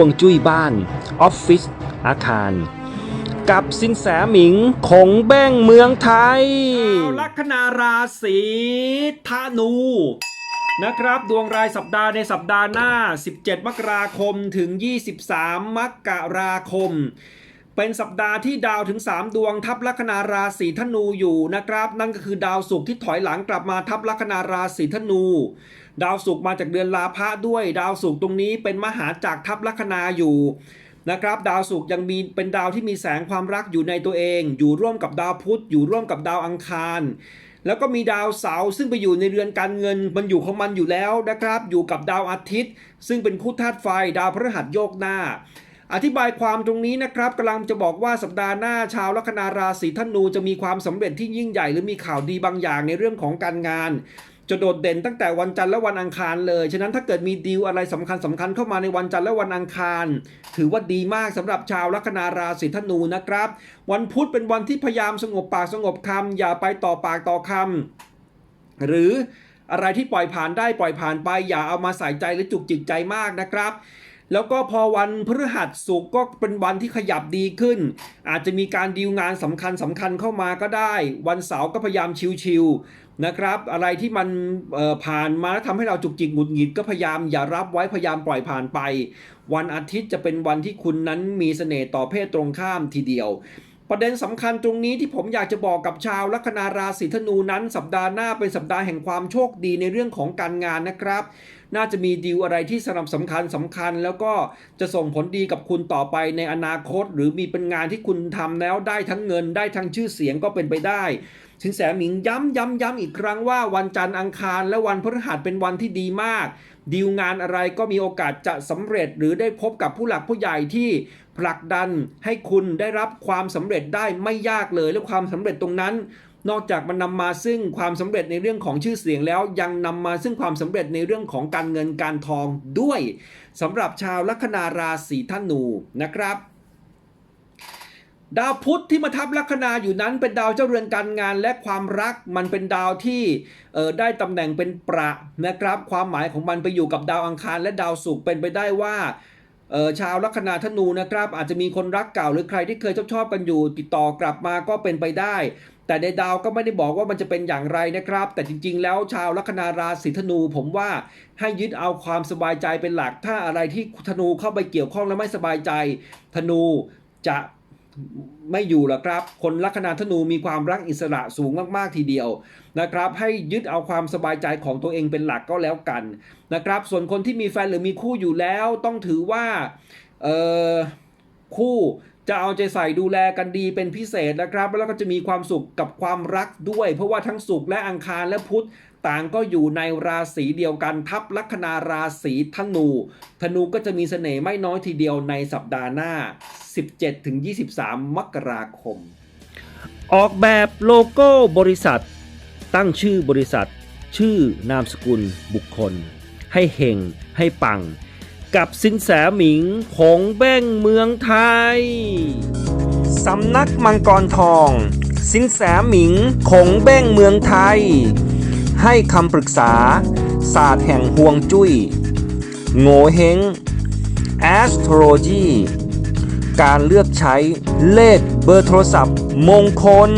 วงจุ้ยบ้าน ออฟฟิศอาคาร กับสินแสหมิงของแบ้งเมืองไทยลัคนาราศีธนูนะครับ ดวงรายสัปดาห์ในสัปดาห์หน้า 17 มกราคมถึง 23 มกราคม เป็นสัปดาห์ที่ดาวถึง 3 ดวงทับลัคนาราศีธนูอยู่นะครับ นั่นก็คือดาวศุกร์ที่ถอยหลังกลับมาทับลัคนาราศีธนู ดาวศุกร์มาจากเดือนลาพะด้วย ดาวศุกร์ตรงนี้เป็นมหาจากรทับลัคนาอยู่นะครับดาวศุกร์ยังมีเป็นดาวที่มีแสงความรักอยู่ในตัวเอง อยู่ร่วมกับดาวพุธอยู่ร่วมกับดาวอังคารแล้วก็มีดาวเสาร์ซึ่งไปอยู่ในเรือนการเงินมันอยู่ของมันอยู่แล้วนะครับ อยู่กับดาวอาทิตย์ ซึ่งเป็นคู่ธาตุไฟดาวพฤหัสโยกหน้า อธิบายความตรงนี้นะครับกำลังจะบอกว่าสัปดาห์หน้าชาวลัคนาราศีธนูจะมีความสำเร็จที่ยิ่งใหญ่หรือมีข่าวดีบางอย่างในเรื่องของการงานจะโดดเด่นตั้งแต่วันจันทร์และวันอังคารเลย ฉะนั้นถ้าเกิดมีดีลอะไรสำคัญสำคัญเข้ามาในวันจันทร์และวันอังคาร ถือว่าดีมากสำหรับชาวลัคนาราศีธนูนะครับ วันพุธเป็นวันที่พยายามสงบปากสงบคำอย่าไปต่อปากต่อคำหรืออะไรที่ปล่อยผ่านได้ปล่อยผ่านไป อย่าเอามาใส่ใจหรือจุกจิกใจมากนะครับ แล้วก็พอวันพฤหัสสุกก็เป็นวันที่ขยับดีขึ้น อาจจะมีการดีลงานสำคัญสำคัญเข้ามาก็ได้ วันเสาร์ก็พยายามชิวๆนะครับ อะไรที่มันผ่านมาแล้วทำให้เราจุกจิกหงุดหงิดก็พยายามอย่ารับไว้พยายามปล่อยผ่านไป วันอาทิตย์จะเป็นวันที่คุณนั้นมีเสน่ห์ต่อเพศตรงข้ามทีเดียวประเด็นสำคัญตรงนี้ที่ผมอยากจะบอกกับชาวลัคนาราศีธนูนั้น สัปดาห์หน้าเป็นสัปดาห์แห่งความโชคดีในเรื่องของการงานนะครับ น่าจะมีดีลอะไรที่สำคัญสำคัญสำคัญ แล้วก็จะส่งผลดีกับคุณต่อไปในอนาคต หรือมีเป็นงานที่คุณทำแล้วได้ทั้งเงินได้ทั้งชื่อเสียงก็เป็นไปได้สินแสหมิงย้ำย้ำย้ำอีกครั้งว่าวันจันทร์อังคารและวันพฤหัสเป็นวันที่ดีมาก ดีลงานอะไรก็มีโอกาสจะสำเร็จหรือได้พบกับผู้หลักผู้ใหญ่ที่ผลักดันให้คุณได้รับความสำเร็จได้ไม่ยากเลยและความสำเร็จตรงนั้น นอกจากมันนำมาซึ่งความสำเร็จในเรื่องของชื่อเสียงแล้ว ยังนำมาซึ่งความสำเร็จในเรื่องของการเงินการทองด้วยสำหรับชาวลัคนาราศีธนูนะครับดาวพุธที่มาทับลัคนาอยู่นั้นเป็นดาวเจ้าเรือนการงานและความรักมันเป็นดาวที่ได้ตำแหน่งเป็นประนะครับ ความหมายของมันไปอยู่กับดาวอังคารและดาวศุกร์เป็นไปได้ว่าชาวลัคนาธนูนะครับ อาจจะมีคนรักเก่าหรือใครที่เคยชอบชอบกันอยู่ติดต่อกลับมาก็เป็นไปได้ แต่ในดาวก็ไม่ได้บอกว่ามันจะเป็นอย่างไรนะครับ แต่จริงๆ แล้วชาวลัคนาราศีธนู ผมว่าให้ยึดเอาความสบายใจเป็นหลัก ถ้าอะไรที่ธนูเข้าไปเกี่ยวข้องแล้วไม่สบายใจ ธนูจะไม่อยู่หรอกครับ คนลัคนาธนูมีความรักอิสระสูงมากๆทีเดียวนะครับ ให้ยึดเอาความสบายใจของตัวเองเป็นหลักก็แล้วกันนะครับ ส่วนคนที่มีแฟนหรือมีคู่อยู่แล้วต้องถือว่าเออคู่ จะเอาใจใส่ดูแลกันดีเป็นพิเศษนะครับ แล้วก็จะมีความสุขกับความรักด้วย เพราะว่าทั้งศุกร์และอังคารและพุธต่างก็อยู่ในราศีเดียวกันทับลัคนาราศีธนู ธนูก็จะมีเสน่ห์ไม่น้อยทีเดียวในสัปดาห์หน้า 17-23 มกราคม ออกแบบโลโก้บริษัท ตั้งชื่อบริษัท ชื่อนามสกุลบุคคล ให้เฮงให้ปัง กับสินแสหมิงคงแบ้งเมืองไทย สำนักมังกรทอง สินแสหมิงคงแบ้งเมืองไทย ให้คำปรึกษา ศาสตร์แห่งห่วงจุย้ย โง่เฮง astrology การเลือกใช้เลขเบอร์โทรศัพท์มงคล